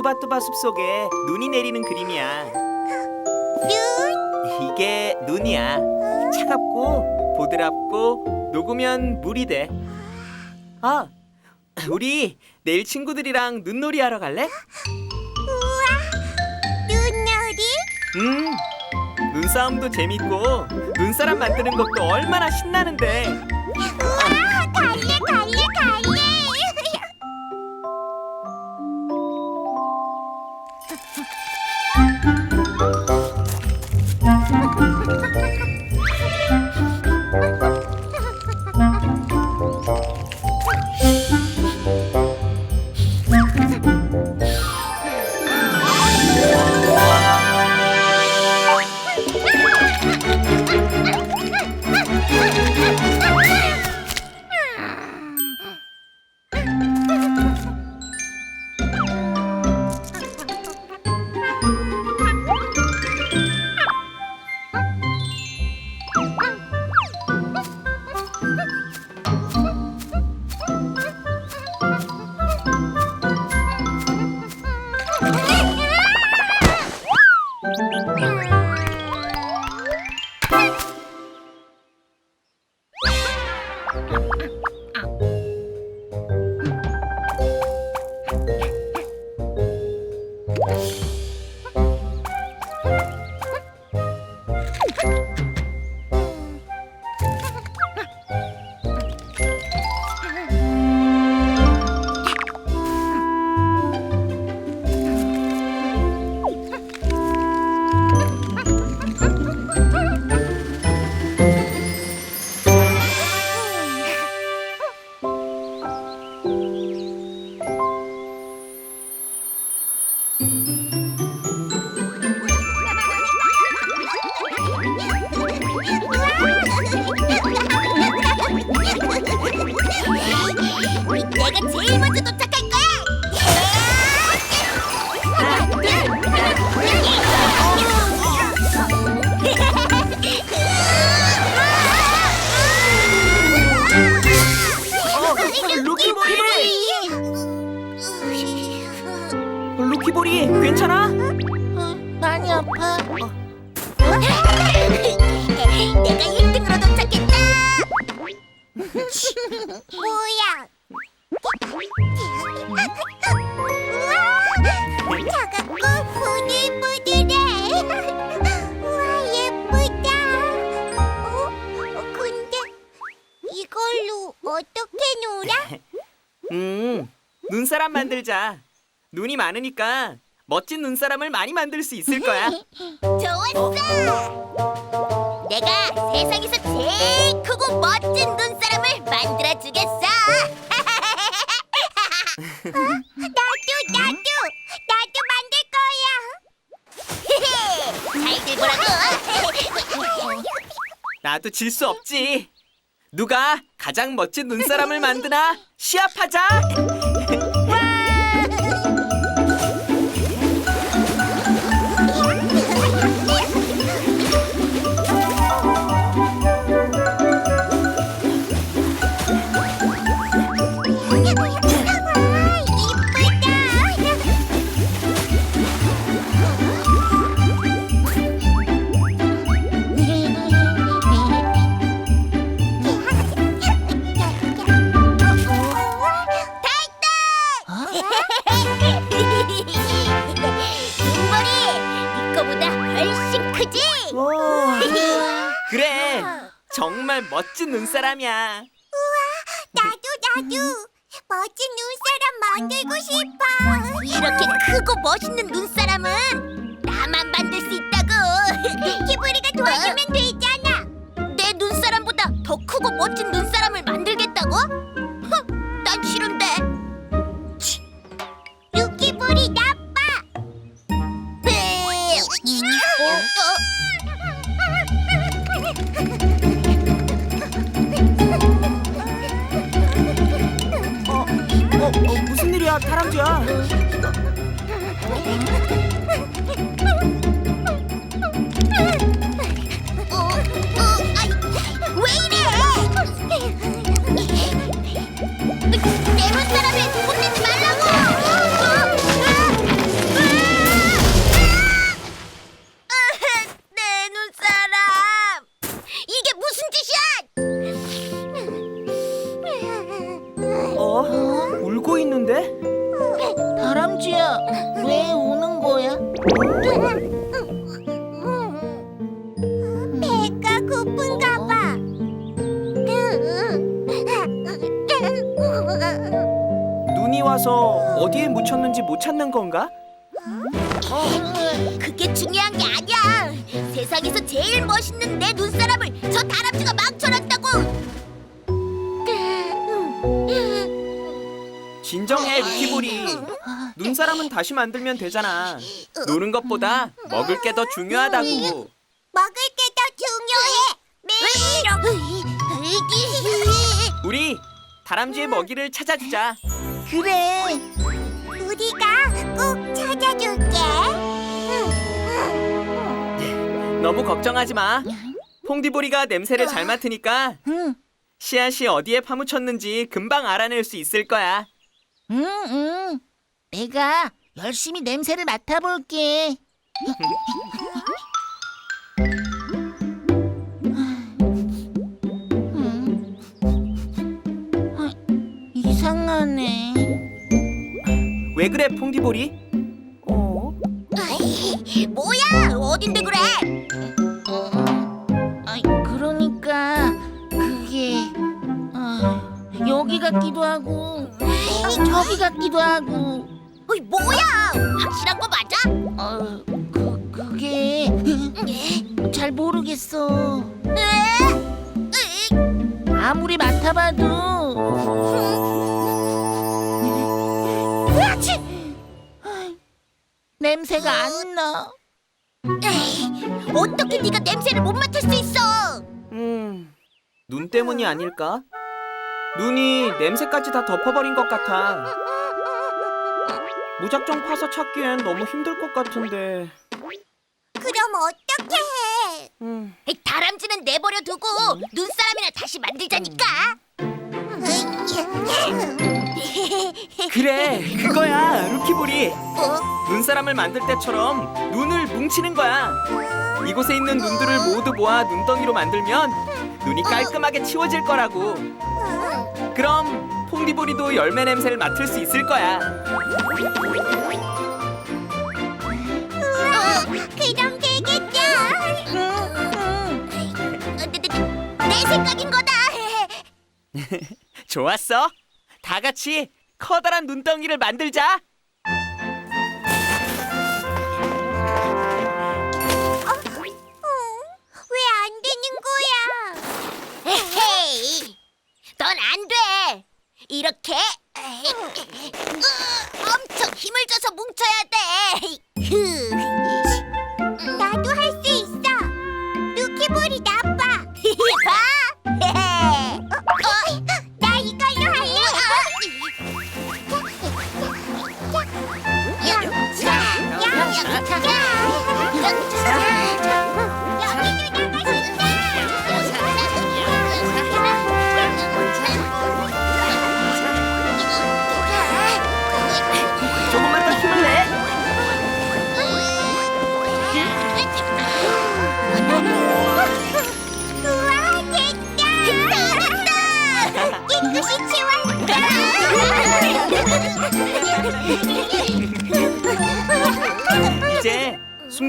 뚜바뚜바 숲속에 눈이 내리는 그림이야. 눈? 이게 눈이야. 차갑고 보드랍고 녹으면 물이 돼. 아, 우리 내일 친구들이랑 눈놀이 하러 갈래? 우와, 눈놀이? 음, 눈싸움도 재밌고 눈사람 만드는 것도 얼마나 신나는데. 괜찮아? 많이 아파. 내가 1등으로 도착했다. 뭐야? 우와, 차갑고 부들부들해. 우와, 예쁘다. 어? 어, 근데 이걸로 어떻게 놀아? 음, 눈사람 만들자. 눈이 많으니까 멋진 눈사람을 많이 만들 수 있을 거야. 좋았어! 내가 세상에서 제일 크고 멋진 눈사람을 만들어 주겠어. 나도 나도 나도 만들 거야. 잘 들 보라고. 나도 질 수 없지. 누가 가장 멋진 눈사람을 만드나 시합하자. 그래, 정말 멋진 눈사람이야. 나도 나도 멋진 눈사람 만들고 싶어. 이렇게 크고 멋있는 눈사람은 나만 만들 수 있다고. 키브리가 도와주면 되잖아. 내 눈사람보다 더 크고 멋진 눈사람을 만들겠다고? 흥, 난 싫은데. 울고 있는데? 다람쥐야, 왜 우는 거야? 배가 고픈가 봐. 눈이 와서 어디에 묻혔는지 못 찾는 건가? 어, 그게 중요한 게 아니야. 세상에서 제일 멋있는 내 눈사람을 저 다람쥐가 망쳐놨다고. 진정해 루키볼이 눈사람은 다시 만들면 되잖아 노는 것보다 먹을 게 더 중요하다고 먹을 게 더 중요해. 우리 다람쥐의 먹이를 찾아주자 그래. 우리가 꼭 찾아줄게. 너무 걱정하지 마 퐁디보리가 냄새를 잘 맡으니까 응, 씨앗이 어디에 파묻혔는지 금방 알아낼 수 있을 거야 응, 응. 내가 열심히 냄새를 맡아볼게. 음. 아, 이상하네. 왜 그래 퐁디보리? 어? 뭐야? 어딘데 그래? 같기도 하고 어이, 뭐야? 확실한 거 맞아? 어, 그 그게 잘 모르겠어. 아무리 맡아봐도 으아치! 아이, 냄새가 안 나. 에이, 어떻게 네가 냄새를 못 맡을 수 있어? 음, 눈 때문이 아닐까? 눈이 냄새까지 다 덮어버린 것 같아. 무작정 파서 찾기엔 너무 힘들 것 같은데. 그럼 어떻게 해? 음, 다람쥐는 내버려 두고 눈사람이나 다시 만들자니까. 그래, 그거야, 루키볼이. 어? 눈사람을 만들 때처럼 눈을 뭉치는 거야. 이곳에 있는 눈들을 모두 모아 눈덩이로 만들면 눈이 깔끔하게 치워질 거라고. 그럼 퐁디보리도 열매 냄새를 맡을 수 있을 거야. 어, 그럼 되겠죠. 내, 내 생각인 거다. 좋았어. 다 같이 커다란 눈덩이를 만들자. 왜 안 되는 거야? 에헤이, 넌 안 돼. 이렇게 에이, 으, 엄청 힘을 줘서 뭉쳐야 돼. 휴. 나도 할 수 있어. 루키볼이 나빠. 봐.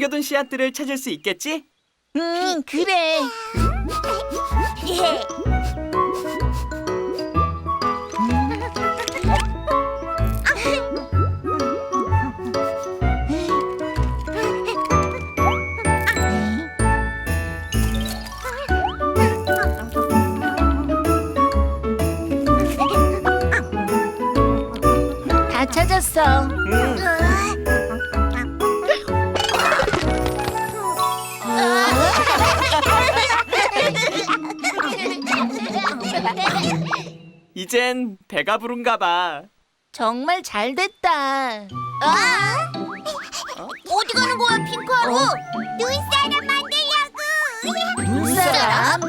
숨겨둔 씨앗들을 찾을 수 있겠지? 응, 그래. 다 찾았어. 응. 이젠 배가 부른가 봐. 정말 잘 됐다. 아! 어디 가는 거야, 핑크하루? 눈사람 만들려고! 눈사람?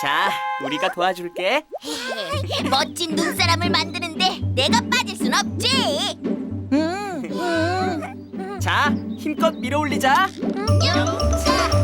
자, 우리가 도와줄게. 멋진 눈사람을 만드는데 내가 빠질 순 없지! 응, 응. 자, 힘껏 밀어 올리자. 영차!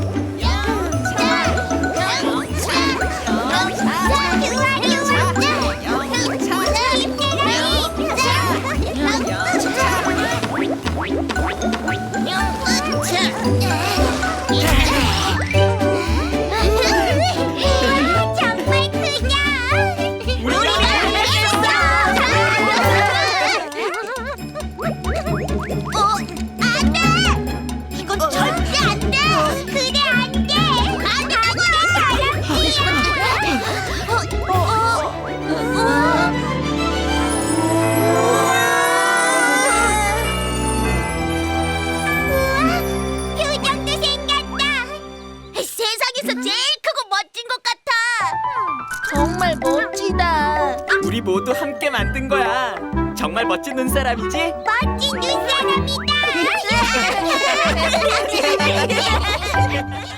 멋진 눈사람이지? 멋진 눈사람이다.